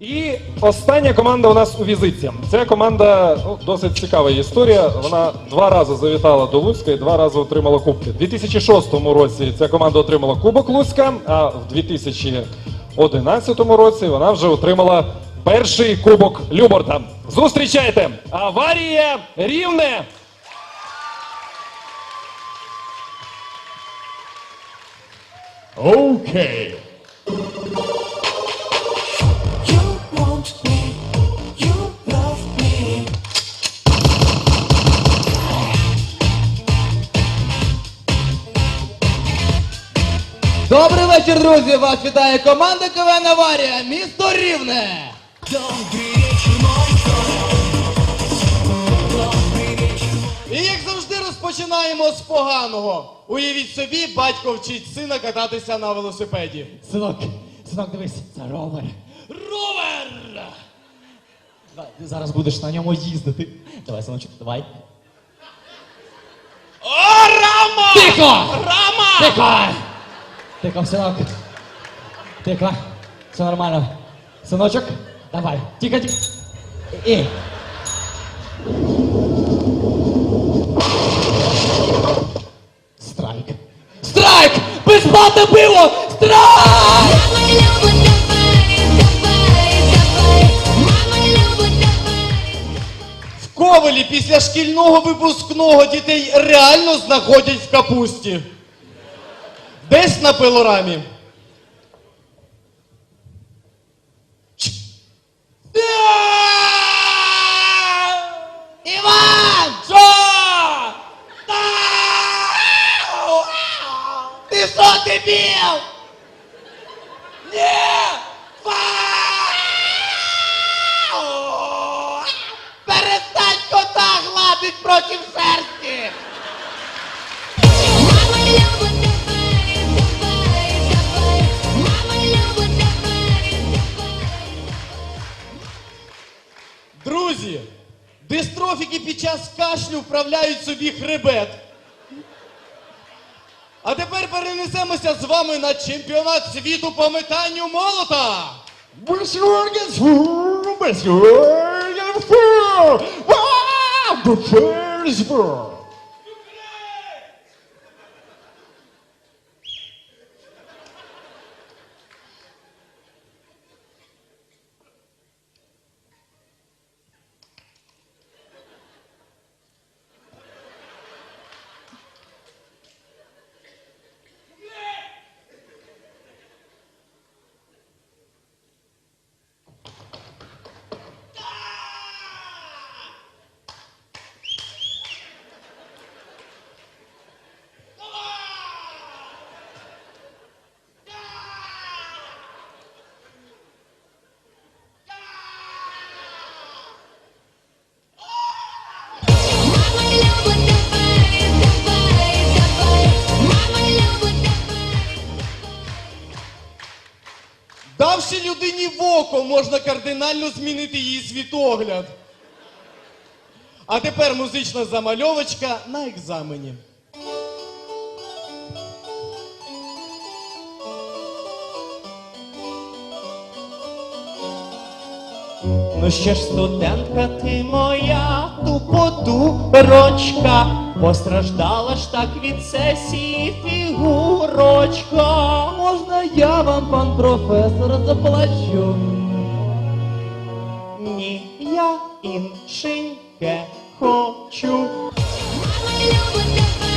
І остання команда у нас у візитці. Це команда ну, досить цікава історія. Вона два рази завітала до Луцька і два рази отримала кубки. У 2006 році ця команда отримала Кубок Луцька, а в 2011 році вона вже отримала перший кубок Люборта. Зустрічайте! Аварія рівне! Окей. You Добрий вечір, друзі! Вас вітає команда КВН Аварія, місто Рівне! І як завжди розпочинаємо з поганого. Уявіть собі, батько вчить сина кататися на велосипеді. Синок, синок, дивись, це ровер. Ровер! Давай, Ти зараз будеш на ньому їздити. Давай, синочок, давай. О, Рама! Тихо! Рама! Тихо! Тихо, синок. Тихо. Все нормально. Синочок, давай. Тихо, тихо. І. Страйк. Страйк! Безплатне пиво! Страйк! В Ковелі після шкільного випускного дітей реально знаходять в капусті. Десь на пилорамі. Іван! Що? Ти що, дебіл? Ні! Перестань кота гладить проти шерсті! Друзі, дистрофіки під час кашлю вправляють собі хребет. А тепер перенесемося з вами на чемпіонат світу по метанню молота. Мама око, можна кардинально змінити її світогляд. А тепер музична замальовочка на екзамені. Ну ще ж студентка ти моя, туподурочка, постраждала ж так від сесії фігурочка. Можна я вам, пан професор, заплачу? Ні, я іншеньке хочу. Мама любить давай,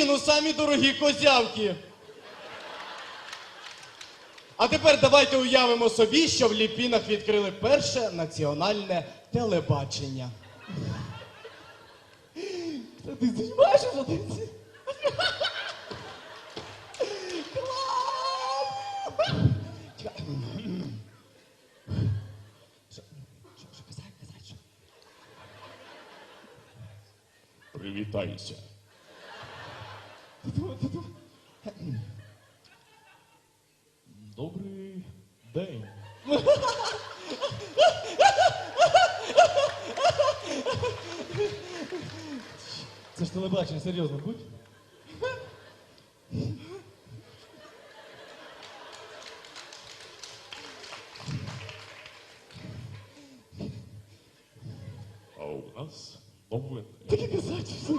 кокаїну самі дорогі козявки. А тепер давайте уявимо собі, що в Ліпінах відкрили перше національне телебачення. Ти знімаєш, що ти? Привітайся. Добрий день. Це ж телебачення, серйозно, будь. А у нас новини. Таке казати, все.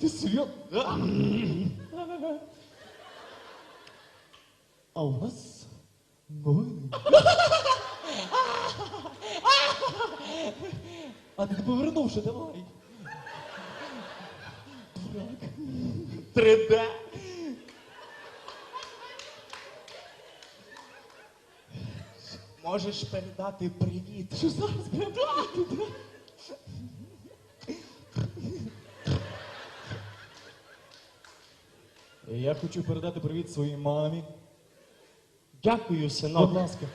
Ти серйозно? А у нас новини. А ти повернувши, давай. 3D. Можеш передати привіт. Що зараз передати? Я хочу передати привіт своїй мамі. Дякую, Будь синок. ласка.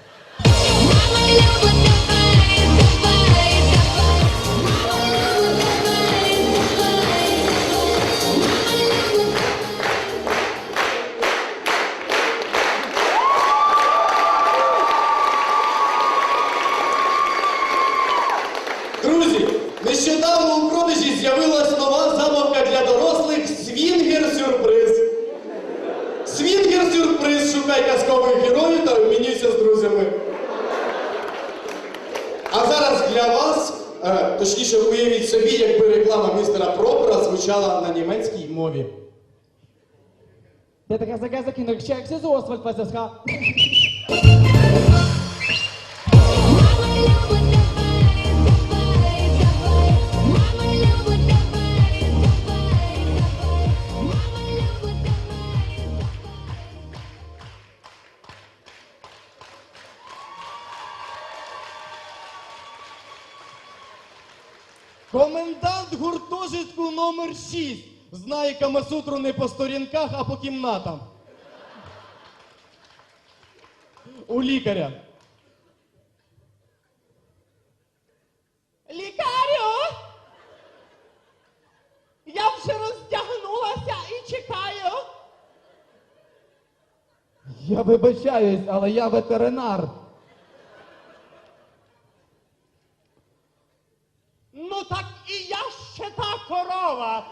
Для вас, е, точніше, уявіть собі, якби реклама містера Пропера звучала на німецькій мові. Ти така заказа кінокчек, з Освальд ПССХ. Комендант номер 6 знає Камасутру не по сторінках, а по кімнатам. У лікаря. Лікарю! Я вже роздягнулася і чекаю. Я вибачаюсь, але я ветеринар. корова.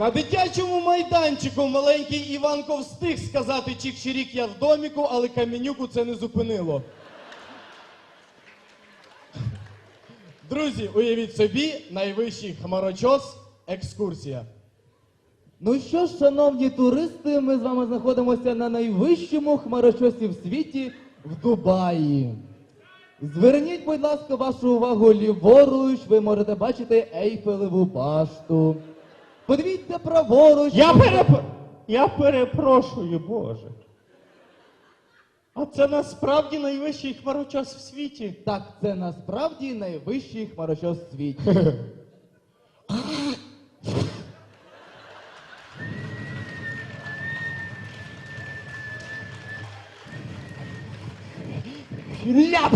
Мама дитячому майданчику маленький Іванко встиг сказати чик-чирік я в доміку, але Каменюку це не зупинило. Друзі, уявіть собі, найвищий хмарочос екскурсія. Ну що ж, шановні туристи, ми з вами знаходимося на найвищому хмарочосі в світі в Дубаї. Зверніть, будь ласка, вашу увагу ліворуч, ви можете бачити Ейфелеву башту. Подивіться праворуч. Я, переп... я перепрошую, Боже. А це насправді найвищий хмарочос в світі. Так, це насправді найвищий хмарочос в світі. Ляп!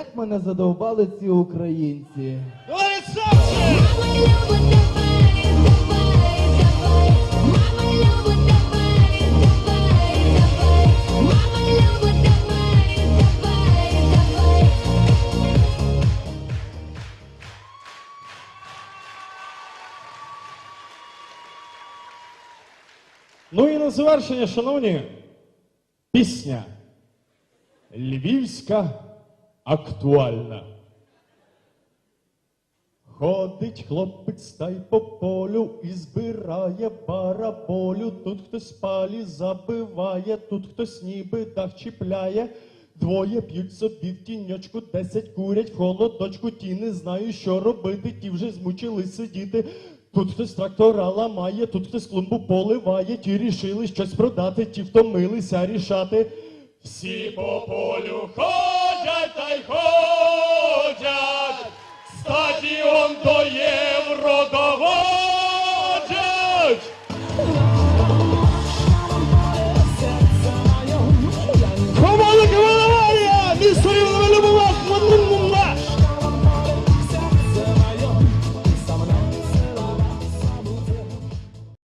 Як мене задовбали ці українці? Ну і на завершення, шановні, пісня. Львівська актуальна. Ходить хлопець та й по полю і збирає бараболю. Тут хтось палі забиває, тут хтось ніби дах чіпляє. Двоє п'ють собі в тіньочку, десять курять в холодочку, ті не знають, що робити, ті вже змучились сидіти. Тут хтось трактора ламає, тут хтось клумбу поливає, ті рішили щось продати, ті втомилися рішати. Всі по полю ходять та й ходять, стадіон до Євро давай.